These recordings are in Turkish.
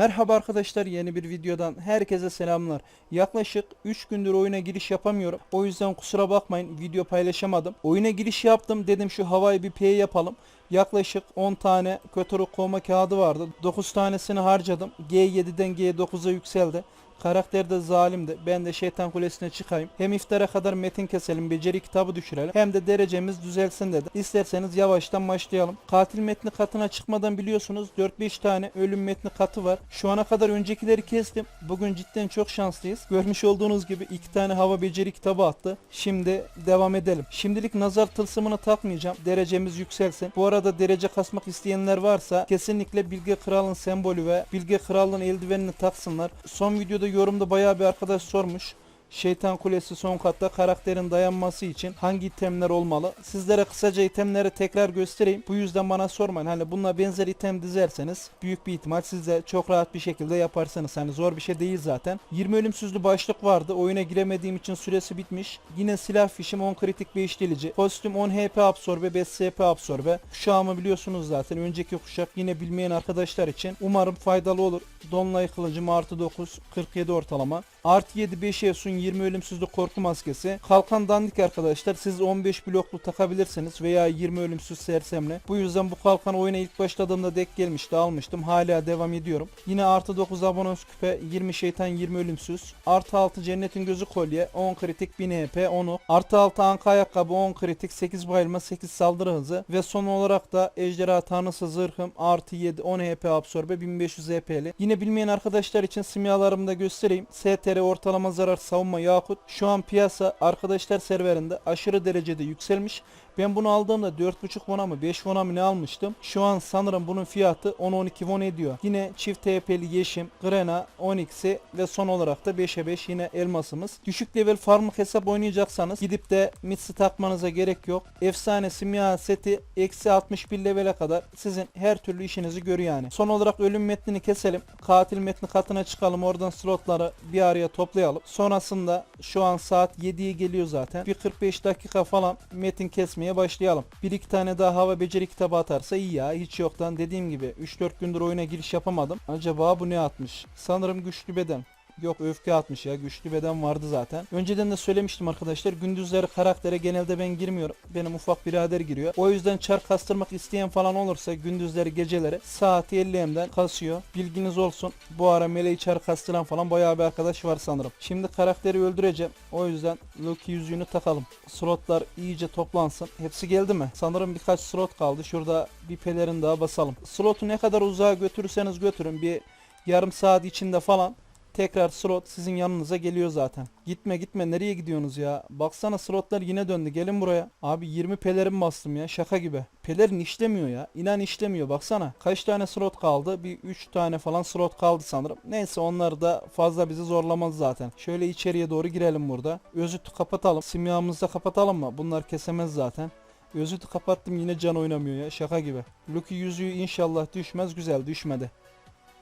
Merhaba arkadaşlar yeni bir videodan herkese selamlar. Yaklaşık 3 gündür oyuna giriş yapamıyorum. O yüzden kusura bakmayın video paylaşamadım. Oyuna giriş yaptım dedim şu havayı bir P yapalım. Yaklaşık 10 tane kötü kovma kağıdı vardı. 9 tanesini harcadım. G7'den G9'a yükseldi. Karakter de zalimdi. Ben de şeytan kulesine çıkayım. Hem iftara kadar metin keselim, beceri kitabı düşürelim. Hem de derecemiz düzelsin dedi. İsterseniz yavaştan başlayalım. Katil metni katına çıkmadan biliyorsunuz 4-5 tane ölüm metni katı var. Şu ana kadar öncekileri kestim. Bugün cidden çok şanslıyız. Görmüş olduğunuz gibi 2 tane hava beceri kitabı attı. Şimdi devam edelim. Şimdilik nazar tılsımını takmayacağım. Derecemiz yükselsin. Bu arada derece kasmak isteyenler varsa kesinlikle Bilge Kral'ın sembolü ve Bilge Kral'ın eldivenini taksınlar. Son videoda yorumda bayağı bir arkadaş sormuş. Şeytan Kulesi son katta karakterin dayanması için hangi itemler olmalı? Sizlere kısaca itemleri tekrar göstereyim. Bu yüzden bana sormayın. Hani bununla benzer item dizerseniz büyük bir ihtimal siz de çok rahat bir şekilde yaparsınız. Hani zor bir şey değil zaten. 20 ölümsüzlü başlık vardı. Oyuna giremediğim için süresi bitmiş. Yine silah fişim 10 kritik 5 delici. Kostüm 10 HP absorbe 5 SP absorbe. Kuşağımı biliyorsunuz zaten. Önceki kuşak yine bilmeyen arkadaşlar için. Umarım faydalı olur. Donlay kılıcım artı 9 47 ortalama. Artı 7 5 Efsun 20 ölümsüzlük korku maskesi. Kalkan dandik arkadaşlar. Siz 15 bloklu takabilirsiniz veya 20 ölümsüz sersemle. Bu yüzden bu kalkan oyuna ilk başladığımda dek gelmişti almıştım. Hala devam ediyorum. Yine artı 9 abonos küpe 20 şeytan 20 ölümsüz. Artı 6 cennetin gözü kolye 10 kritik 1000 HP 10 ok. Artı 6 anka ayakkabı 10 kritik 8 bayılma 8 saldırı hızı. Ve son olarak da ejderha tanrısı zırhım artı 7 10 HP absorbe 1500 HP'li. Yine bilmeyen arkadaşlar için simyalarımı da göstereyim. STR ortalama zarar savunma yakut. Şu an piyasa arkadaşlar serverinde aşırı derecede yükselmiş. Ben bunu aldığımda 4.5 won'a mı 5 won'a mı ne almıştım? Şu an sanırım bunun fiyatı 10-12 won ediyor. Yine çift TP'li yeşim, Grena, Onyx'i ve son olarak da 5'e 5 yine elmasımız. Düşük level farmlık hesap oynayacaksanız gidip de mitsi takmanıza gerek yok. Efsane simya seti eksi 61 levele kadar sizin her türlü işinizi görüyor yani. Son olarak ölüm metnini keselim. Katil metni katına çıkalım. Oradan slotları bir araya toplayalım. Sonrasında şu an saat 7'ye geliyor zaten. Bir 45 dakika falan metin kesmeye başlayalım. Bir iki tane daha hava beceri kitabı atarsa iyi ya. Hiç yoktan dediğim gibi 3-4 gündür oyuna giriş yapamadım. Acaba bu ne atmış? Sanırım güçlü beden. Yok öfke atmış ya güçlü beden vardı zaten. Önceden de söylemiştim arkadaşlar gündüzleri karaktere genelde ben girmiyorum. Benim ufak birader giriyor. O yüzden çar kastırmak isteyen falan olursa gündüzleri geceleri saati 50M'den kasıyor. Bilginiz olsun. Bu ara meleği çar kastıran falan bayağı bir arkadaş var sanırım. Şimdi karakteri öldüreceğim. O yüzden Loki yüzüğünü takalım. Slotlar iyice toplansın. Hepsi geldi mi? Sanırım birkaç slot kaldı. Şurada bir pelerin daha basalım. Slotu ne kadar uzağa götürürseniz götürün. Bir yarım saat içinde falan tekrar slot sizin yanınıza geliyor zaten. Gitme gitme nereye gidiyorsunuz ya? Baksana slotlar yine döndü gelin buraya. Abi 20 pelerin bastım ya şaka gibi. Pelerin işlemiyor ya. İnan işlemiyor baksana. Kaç tane slot kaldı? Bir 3 tane falan slot kaldı sanırım. Neyse onlar da fazla bizi zorlamaz zaten. Şöyle içeriye doğru girelim burada. Özütü kapatalım. Simyamızı da kapatalım mı? Bunlar kesemez zaten. Özütü kapattım yine can oynamıyor ya şaka gibi. Lucky yüzüğü inşallah düşmez güzel düşmedi.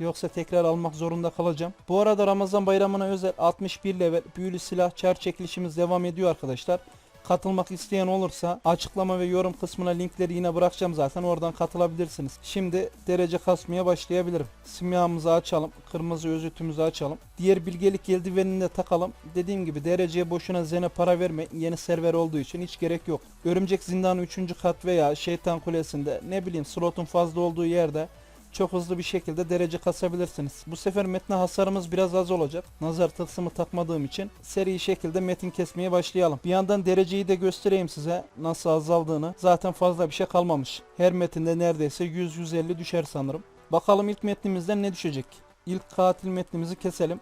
Yoksa tekrar almak zorunda kalacağım. Bu arada Ramazan bayramına özel 61 level büyülü silah çar çekilişimiz devam ediyor arkadaşlar. Katılmak isteyen olursa açıklama ve yorum kısmına linkleri yine bırakacağım zaten oradan katılabilirsiniz. Şimdi derece kasmaya başlayabilirim. Simyamızı açalım. Kırmızı özütümüzü açalım. Diğer bilgelik eldivenini de takalım. Dediğim gibi dereceye boşuna zene para verme. Yeni server olduğu için hiç gerek yok. Örümcek zindanı 3. kat veya şeytan kulesinde ne bileyim slotun fazla olduğu yerde çok hızlı bir şekilde derece kasabilirsiniz. Bu sefer metne hasarımız biraz az olacak. Nazar tılsımı takmadığım için seri şekilde metin kesmeye başlayalım. Bir yandan dereceyi de göstereyim size nasıl azaldığını. Zaten fazla bir şey kalmamış. Her metinde neredeyse 100-150 düşer sanırım. Bakalım ilk metnimizden ne düşecek? İlk katil metnimizi keselim.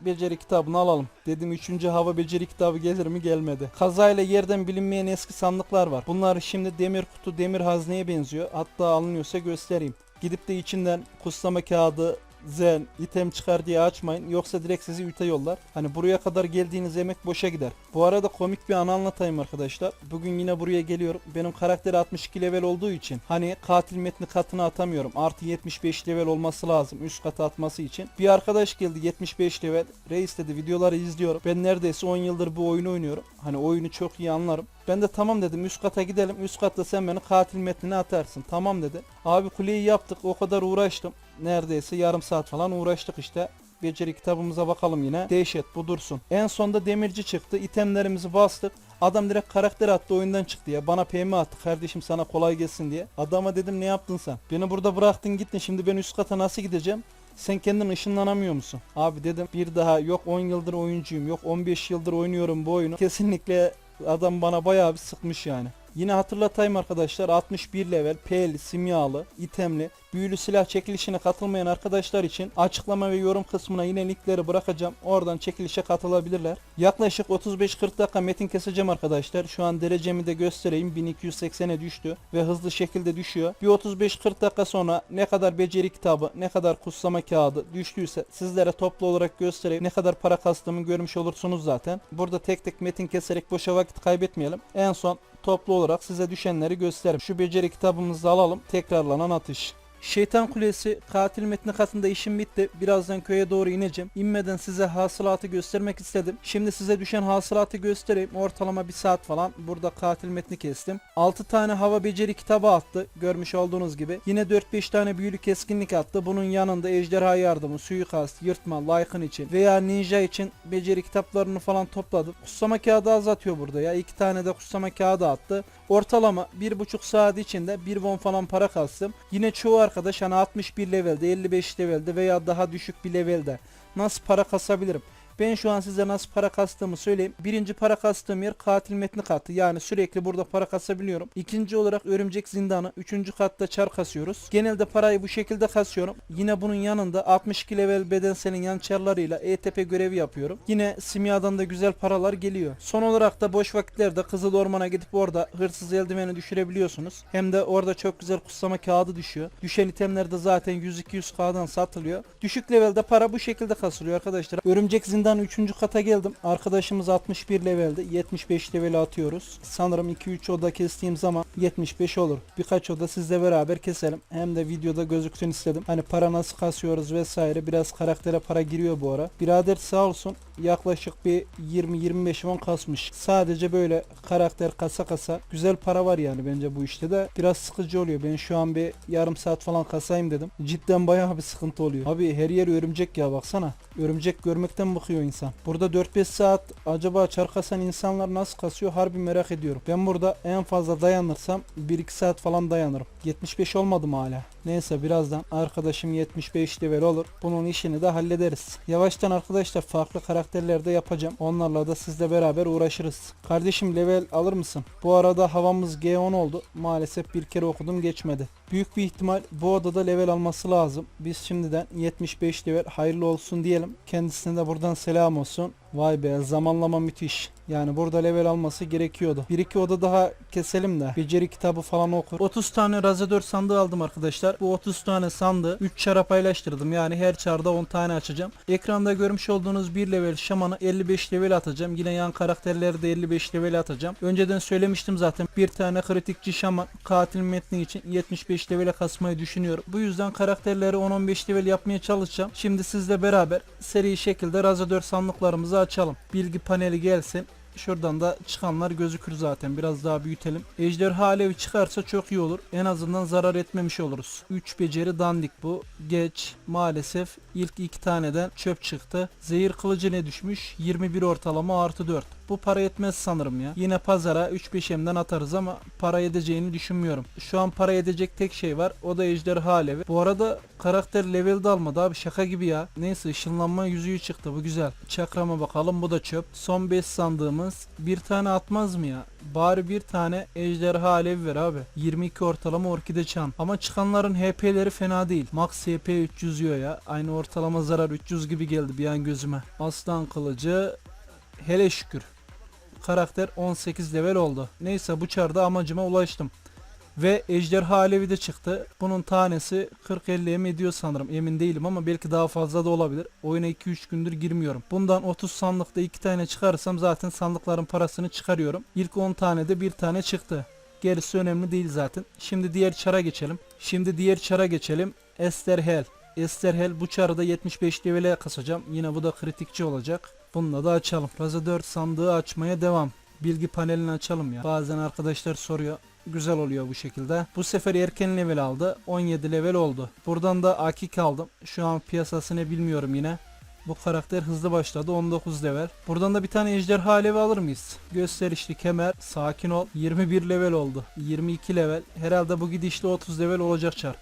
Beceri kitabını alalım. Dedim 3. hava beceri kitabı gelir mi gelmedi. Kazayla yerden bilinmeyen eski sandıklar var. Bunlar şimdi demir kutu demir hazneye benziyor. Hatta alınıyorsa göstereyim. Gidip de içinden kuslama kağıdı, zen, item çıkar diye açmayın. Yoksa direkt sizi üte yollar. Hani buraya kadar geldiğiniz emek boşa gider. Bu arada komik bir an anlatayım arkadaşlar. Bugün yine buraya geliyorum. Benim karakter 62 level olduğu için hani katil metni katına atamıyorum. Artı 75 level olması lazım üst kata atması için. Bir arkadaş geldi 75 level. Reis dedi videoları izliyorum. Ben neredeyse 10 yıldır bu oyunu oynuyorum. Hani oyunu çok iyi anlarım. Ben de tamam dedim üst kata gidelim. Üst katta sen beni katil metnine atarsın. Tamam dedi. Abi kuleyi yaptık o kadar uğraştım. Neredeyse yarım saat falan uğraştık işte. Beceri kitabımıza bakalım yine. Dehşet bu dursun. En sonda demirci çıktı. itemlerimizi bastık. Adam direkt karakter attı oyundan çıktı ya. Bana PM attı kardeşim sana kolay gelsin diye. Adama dedim ne yaptın sen? Beni burada bıraktın gittin şimdi ben üst kata nasıl gideceğim? Sen kendin ışınlanamıyor musun? Abi dedim bir daha yok 10 yıldır oyuncuyum yok 15 yıldır oynuyorum bu oyunu. Kesinlikle adam bana bayağı bir sıkmış yani. Yine hatırlatayım arkadaşlar 61 level PL simyalı itemli büyülü silah çekilişine katılmayan arkadaşlar için açıklama ve yorum kısmına yine linkleri bırakacağım. Oradan çekilişe katılabilirler. Yaklaşık 35-40 dakika metin keseceğim arkadaşlar. Şu an derecemi de göstereyim. 1280'e düştü ve hızlı şekilde düşüyor. Bir 35-40 dakika sonra ne kadar beceri kitabı, ne kadar kutsama kağıdı düştüyse sizlere toplu olarak göstereyim. Ne kadar para kastığımı görmüş olursunuz zaten. Burada tek tek metin keserek boşa vakit kaybetmeyelim. En son toplu olarak size düşenleri gösteririm. Şu beceri kitabımızı alalım. Tekrarlanan atış. Şeytan Kulesi katil metni katında işim bitti. Birazdan köye doğru ineceğim. İnmeden size hasılatı göstermek istedim. Şimdi size düşen hasılatı göstereyim. Ortalama bir saat falan burada katil metni kestim. 6 tane hava beceri kitabı attı. Görmüş olduğunuz gibi. Yine 4-5 tane büyülü keskinlik attı. Bunun yanında ejderha yardımı, suikast, yırtma, layıkın için veya ninja için beceri kitaplarını falan topladım. Kutsama kağıdı az atıyor burada ya. 2 tane de kutsama kağıdı attı. Ortalama 1,5 saat içinde 1 won falan para kastım. Yine çoğu arkadaş hani 61 levelde, 55 levelde veya daha düşük bir levelde nasıl para kasabilirim? Ben şu an size nasıl para kastığımı söyleyeyim. Birinci para kastığım yer katil metni katı. Yani sürekli burada para kasabiliyorum. İkinci olarak örümcek zindanı. Üçüncü katta çar kasıyoruz. Genelde parayı bu şekilde kasıyorum. Yine bunun yanında 62 level bedenselin yan çarlarıyla ETP görevi yapıyorum. Yine simyadan da güzel paralar geliyor. Son olarak da boş vakitlerde Kızıl Orman'a gidip orada hırsız eldiveni düşürebiliyorsunuz. Hem de orada çok güzel kutsama kağıdı düşüyor. Düşen itemler de zaten 100-200 kağıdan satılıyor. Düşük levelde para bu şekilde kasılıyor arkadaşlar. Örümcek zindanı 3. kata geldim. Arkadaşımız 61 levelde. 75 leveli atıyoruz. Sanırım 2-3 oda kestiğim zaman 75 olur. Birkaç oda sizle beraber keselim. Hem de videoda gözüksün istedim. Hani para nasıl kasıyoruz vesaire. Biraz karaktere para giriyor bu ara. Birader sağ olsun yaklaşık bir 20-25 won kasmış. Sadece böyle karakter kasa kasa güzel para var yani bence bu işte de biraz sıkıcı oluyor. Ben şu an bir yarım saat falan kasayım dedim. Cidden bayağı bir sıkıntı oluyor. Abi her yer örümcek ya baksana. Örümcek görmekten bıkıyor insan. Burada 4-5 saat acaba çar kasan insanlar nasıl kasıyor harbi merak ediyorum. Ben burada en fazla dayanırsam 1-2 saat falan dayanırım. 75 olmadım hala. Neyse birazdan arkadaşım 75 level olur. Bunun işini de hallederiz. Yavaştan arkadaşlar farklı karakterlerde yapacağım. Onlarla da sizle beraber uğraşırız. Kardeşim level alır mısın? Bu arada havamız G10 oldu. Maalesef bir kere okudum geçmedi. Büyük bir ihtimal bu odada level alması lazım. Biz şimdiden 75 level hayırlı olsun diyelim. Kendisine de buradan selam olsun. Vay be zamanlama müthiş. Yani burada level alması gerekiyordu. Bir iki oda daha keselim de beceri kitabı falan okur. 30 tane razadör sandığı aldım arkadaşlar. Bu 30 tane sandığı 3 çara paylaştırdım. Yani her çarda 10 tane açacağım. Ekranda görmüş olduğunuz 1 level şamanı 55 level atacağım. Yine yan karakterleri de 55 level atacağım. Önceden söylemiştim zaten. Bir tane kritikçi şaman katil metni için 75 levele kasmayı düşünüyorum. Bu yüzden karakterleri 10-15 level yapmaya çalışacağım. Şimdi sizle beraber seri şekilde razadör sandıklarımızı açalım. Bilgi paneli gelsin. Şuradan da çıkanlar gözükür zaten. Biraz daha büyütelim. Ejderha alevi çıkarsa çok iyi olur. En azından zarar etmemiş oluruz. 3 beceri dandik bu. Geç. Maalesef ilk iki taneden çöp çıktı. Zehir kılıcı ne düşmüş? 21 ortalama artı 4. Bu para yetmez sanırım ya. Yine pazara 3-5M'den atarız ama para edeceğini düşünmüyorum. Şu an para edecek tek şey var. O da ejderha alevi. Bu arada karakter level almadı abi şaka gibi ya. Neyse ışınlanma yüzüğü çıktı bu güzel. Çakrama bakalım bu da çöp. Son 5 sandığımız bir tane atmaz mı ya? Bari bir tane ejderha alevi ver abi. 22 ortalama orkide çan. Ama çıkanların HP'leri fena değil. Max HP 300 diyor ya. Aynı ortalama zarar 300 gibi geldi bir an gözüme. Aslan kılıcı hele şükür. Karakter 18 level oldu. Neyse bu çarda amacıma ulaştım. Ve ejderha alevi de çıktı. Bunun tanesi 40-50 mi ediyor sanırım. Emin değilim ama belki daha fazla da olabilir. Oyuna 2-3 gündür girmiyorum. Bundan 30 sandıkta 2 tane çıkarırsam zaten sandıkların parasını çıkarıyorum. İlk 10 tane de bir tane çıktı. Gerisi önemli değil zaten. Şimdi diğer çara geçelim. Şimdi diğer çara geçelim. Esterhel. Esterhel bu çarda 75 level'e kasacağım. Yine bu da kritikçi olacak. Bununla da açalım. Raza 4 sandığı açmaya devam. Bilgi panelini açalım ya. Bazen arkadaşlar soruyor. güzel oluyor bu şekilde. Bu sefer erken level aldı. 17 level oldu. Buradan da Akik aldım. Şu an piyasasını bilmiyorum yine. Bu karakter hızlı başladı 19 level. Buradan da bir tane ejderha alevi alır mıyız? Gösterişli kemer, sakin ol. 21 level oldu. 22 level. Herhalde bu gidişle 30 level olacak çar.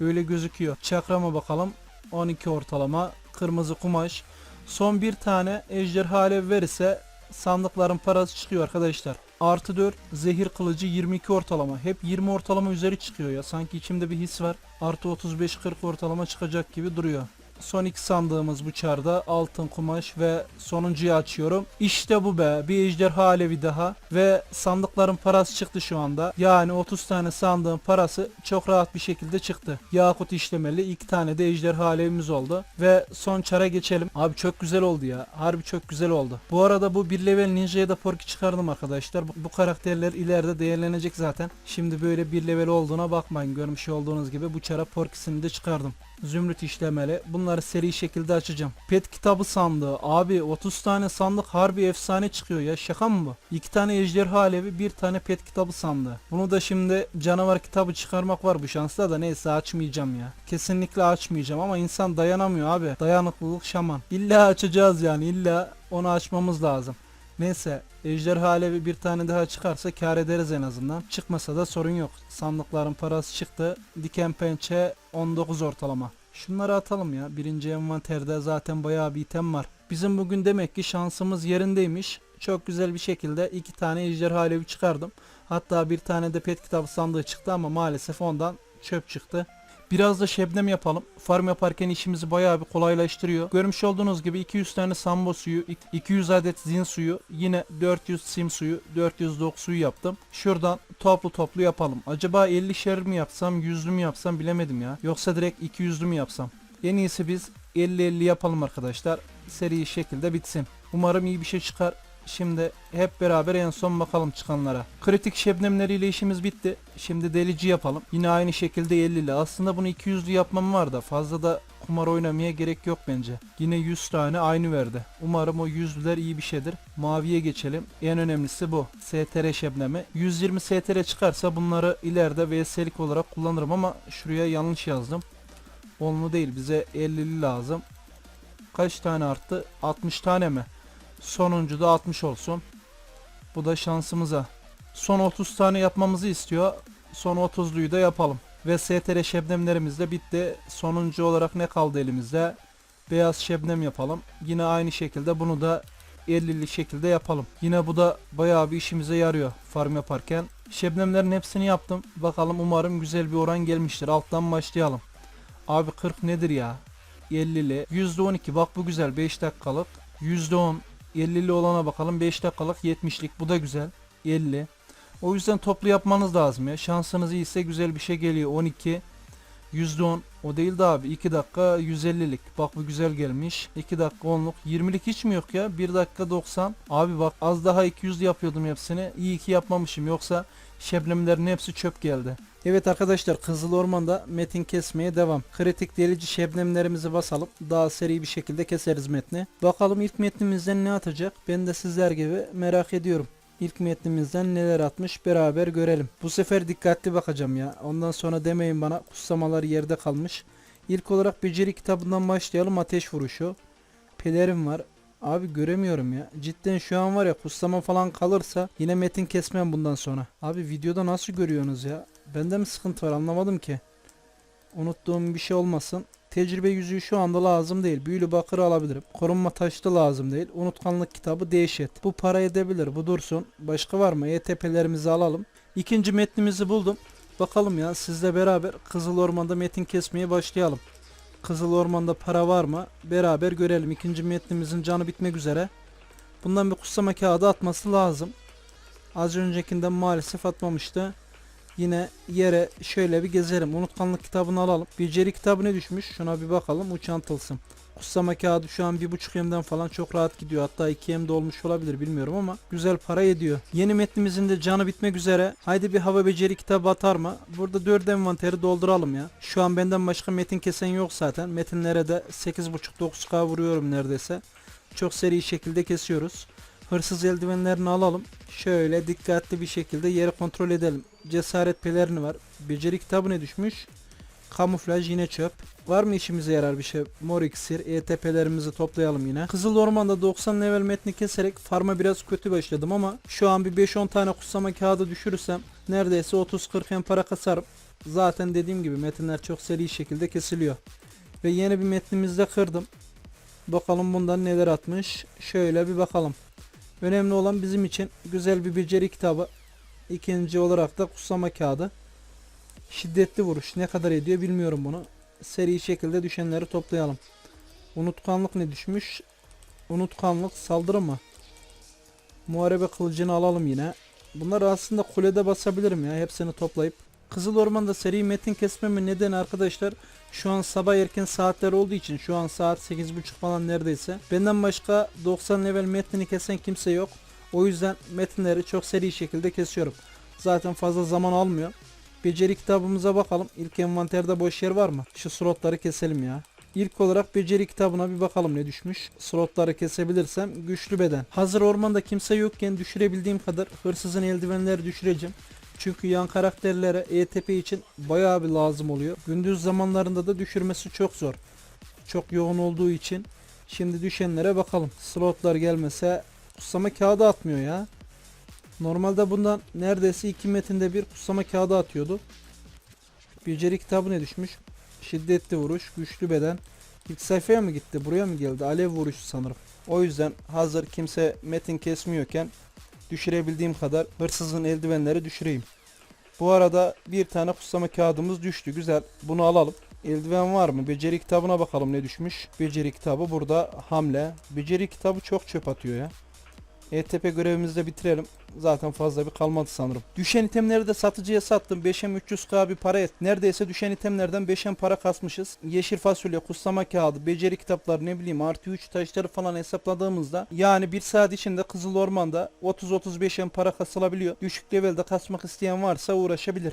Öyle gözüküyor. Çakrama bakalım. 12 ortalama. Kırmızı kumaş. Son bir tane ejderha alevi verirse sandıkların parası çıkıyor arkadaşlar. Artı 4 zehir kılıcı 22 ortalama. Hep 20 ortalama üzeri çıkıyor ya. Sanki içimde bir his var. Artı 35-40 ortalama çıkacak gibi duruyor. Son iki sandığımız bu çarda altın kumaş ve sonuncuyu açıyorum. İşte bu be bir ejderha alevi daha ve sandıkların parası çıktı şu anda. Yani 30 tane sandığın parası çok rahat bir şekilde çıktı. Yakut işlemeli iki tane de ejderha alevimiz oldu ve son çara geçelim. Abi çok güzel oldu ya. Harbi çok güzel oldu. Bu arada bu bir level ninja'ya da porki çıkardım arkadaşlar. Bu, karakterler ileride değerlenecek zaten. Şimdi böyle bir level olduğuna bakmayın. Görmüş olduğunuz gibi bu çara porkisini de çıkardım. Zümrüt işlemeli. Bunları seri şekilde açacağım. Pet kitabı sandığı. Abi 30 tane sandık harbi efsane çıkıyor ya. Şaka mı bu? 2 tane ejderha alevi, bir tane pet kitabı sandığı. Bunu da şimdi canavar kitabı çıkarmak var bu şansla da neyse açmayacağım ya. Kesinlikle açmayacağım ama insan dayanamıyor abi. Dayanıklılık şaman. İlla açacağız yani. İlla onu açmamız lazım. Neyse ejderha alevi bir tane daha çıkarsa kar ederiz en azından. Çıkmasa da sorun yok. Sandıkların parası çıktı. Diken pençe 19 ortalama. Şunları atalım ya. Birinci envanterde zaten bayağı bir item var. Bizim bugün demek ki şansımız yerindeymiş. Çok güzel bir şekilde iki tane ejderha alevi çıkardım. Hatta bir tane de pet kitabı sandığı çıktı ama maalesef ondan çöp çıktı. Biraz da şebnem yapalım. Farm yaparken işimizi bayağı bir kolaylaştırıyor. Görmüş olduğunuz gibi 200 tane sambo suyu, 200 adet zin suyu, yine 400 sim suyu, 400 dok suyu yaptım. Şuradan toplu toplu yapalım. Acaba 50 şer mi yapsam, 100'lü mü yapsam bilemedim ya. Yoksa direkt 200'lü mü yapsam? En iyisi biz 50-50 yapalım arkadaşlar. Seri şekilde bitsin. Umarım iyi bir şey çıkar. Şimdi hep beraber en son bakalım çıkanlara. Kritik şebnemleriyle işimiz bitti. Şimdi delici yapalım. Yine aynı şekilde 50'li. Aslında bunu 200'lü yapmam var da fazla da kumar oynamaya gerek yok bence. Yine 100 tane aynı verdi. Umarım o 100'lüler iyi bir şeydir. Maviye geçelim. En önemlisi bu. STR şebnemi. 120 STR çıkarsa bunları ileride VS'lik olarak kullanırım ama şuraya yanlış yazdım. Onlu değil bize 50'li lazım. Kaç tane arttı? 60 tane mi? Sonuncu da 60 olsun. Bu da şansımıza. Son 30 tane yapmamızı istiyor. Son 30'luyu da yapalım. Ve STR şebnemlerimiz de bitti. Sonuncu olarak ne kaldı elimizde? Beyaz şebnem yapalım. Yine aynı şekilde bunu da 50'li şekilde yapalım. Yine bu da bayağı bir işimize yarıyor farm yaparken. Şebnemlerin hepsini yaptım. Bakalım umarım güzel bir oran gelmiştir. Alttan başlayalım. Abi 40 nedir ya? 50'li. %12 bak bu güzel 5 dakikalık. %10 50'li olana bakalım. 5 dakikalık 70'lik bu da güzel. 50 o yüzden toplu yapmanız lazım ya. Şansınız iyiyse güzel bir şey geliyor. 12 %10 o değil de abi 2 dakika 150'lik bak bu güzel gelmiş. 2 dakika 10'luk 20'lik hiç mi yok ya? 1 dakika 90 abi bak az daha 200 yapıyordum hepsini. İyi ki yapmamışım. Yoksa şebnemlerin hepsi çöp geldi Evet arkadaşlar Kızıl Orman'da metin kesmeye devam. Kritik delici şebnemlerimizi basalım. Daha seri bir şekilde keseriz metni. Bakalım ilk metnimizden ne atacak? Ben de sizler gibi merak ediyorum. İlk metnimizden neler atmış beraber görelim. Bu sefer dikkatli bakacağım ya. Ondan sonra demeyin bana kutsamalar yerde kalmış. İlk olarak beceri kitabından başlayalım ateş vuruşu. Pelerin var. Abi göremiyorum ya. Cidden şu an var ya kutsama falan kalırsa yine metin kesmem bundan sonra. Abi videoda nasıl görüyorsunuz ya? Bende mi sıkıntı var anlamadım ki. Unuttuğum bir şey olmasın. Tecrübe yüzüğü şu anda lazım değil. Büyülü bakırı alabilirim. Korunma taşı da lazım değil. Unutkanlık kitabı dehşet. Bu para edebilir. Bu dursun. Başka var mı? ETP'lerimizi alalım. İkinci metnimizi buldum. Bakalım ya sizle beraber Kızıl Orman'da metin kesmeye başlayalım. Kızıl Orman'da para var mı? Beraber görelim. İkinci metnimizin canı bitmek üzere. Bundan bir kutsama kağıdı atması lazım. Az öncekinden maalesef atmamıştı. Yine yere şöyle bir gezelim. Unutkanlık kitabını alalım. Beceri kitabı ne düşmüş? Şuna bir bakalım. Uçan tılsım. Kutsama kağıdı şu an 1.5 M'den falan çok rahat gidiyor. Hatta 2 M'de olmuş olabilir bilmiyorum ama güzel para ediyor. Yeni metnimizin de canı bitmek üzere. Haydi bir hava beceri kitabı atar mı? Burada 4 envanteri dolduralım ya. Şu an benden başka metin kesen yok zaten. Metinlere de 8.5-9K vuruyorum neredeyse. Çok seri şekilde kesiyoruz. Hırsız eldivenlerini alalım. Şöyle dikkatli bir şekilde yeri kontrol edelim. Cesaret pelerini var. Beceri kitabı ne düşmüş? Kamuflaj yine çöp. Var mı işimize yarar bir şey? Mor iksir, ETP'lerimizi toplayalım yine. Kızıl Orman'da 90 level metni keserek farma biraz kötü başladım ama şu an bir 5-10 tane kutsama kağıdı düşürürsem neredeyse 30-40 en para kasarım. Zaten dediğim gibi metinler çok seri şekilde kesiliyor. Ve yeni bir metnimizde kırdım. Bakalım bundan neler atmış. Şöyle bir bakalım. Önemli olan bizim için güzel bir beceri kitabı. İkinci olarak da kutsama kağıdı. Şiddetli vuruş ne kadar ediyor bilmiyorum bunu. Seri şekilde düşenleri toplayalım. Unutkanlık ne düşmüş? Unutkanlık saldırı mı? Muharebe kılıcını alalım yine. Bunları aslında kulede basabilirim ya hepsini toplayıp. Kızıl Orman'da seri metin kesmemin nedeni arkadaşlar şu an sabah erken saatler olduğu için şu an saat 8.30 falan neredeyse. Benden başka 90 level metnini kesen kimse yok. O yüzden metinleri çok seri şekilde kesiyorum. Zaten fazla zaman almıyor. Beceri kitabımıza bakalım. İlk envanterde boş yer var mı? Şu slotları keselim ya. İlk olarak beceri kitabına bir bakalım ne düşmüş. Slotları kesebilirsem güçlü beden. Hazır ormanda kimse yokken düşürebildiğim kadar hırsızın eldivenleri düşüreceğim. Çünkü yan karakterlere ETP için bayağı bir lazım oluyor. Gündüz zamanlarında da düşürmesi çok zor. Çok yoğun olduğu için. Şimdi düşenlere bakalım. Slotlar gelmese kutsama kağıdı atmıyor ya. Normalde bundan neredeyse iki metinde bir kutsama kağıdı atıyordu. Beceri kitabı ne düşmüş? Şiddetli vuruş, güçlü beden. İlk sayfaya mı gitti? Buraya mı geldi? Alev vuruşu sanırım. O yüzden hazır kimse metin kesmiyorken düşürebildiğim kadar hırsızın eldivenleri düşüreyim. Bu arada bir tane kutsama kağıdımız düştü. Güzel. Bunu alalım. Eldiven var mı? Beceri kitabına bakalım ne düşmüş. Beceri kitabı burada hamle. Beceri kitabı çok çöp atıyor ya. ETP görevimizi de bitirelim. Zaten fazla bir kalmadı sanırım. Düşen itemleri de satıcıya sattım. 5'em 300k bir para et. Neredeyse düşen itemlerden 5'em para kasmışız. Yeşil fasulye, kutsama kağıdı, beceri kitapları ne bileyim artı 3 taşları falan hesapladığımızda yani bir saat içinde Kızıl Orman'da 30-35'em para kasılabiliyor. Düşük levelde kasmak isteyen varsa uğraşabilir.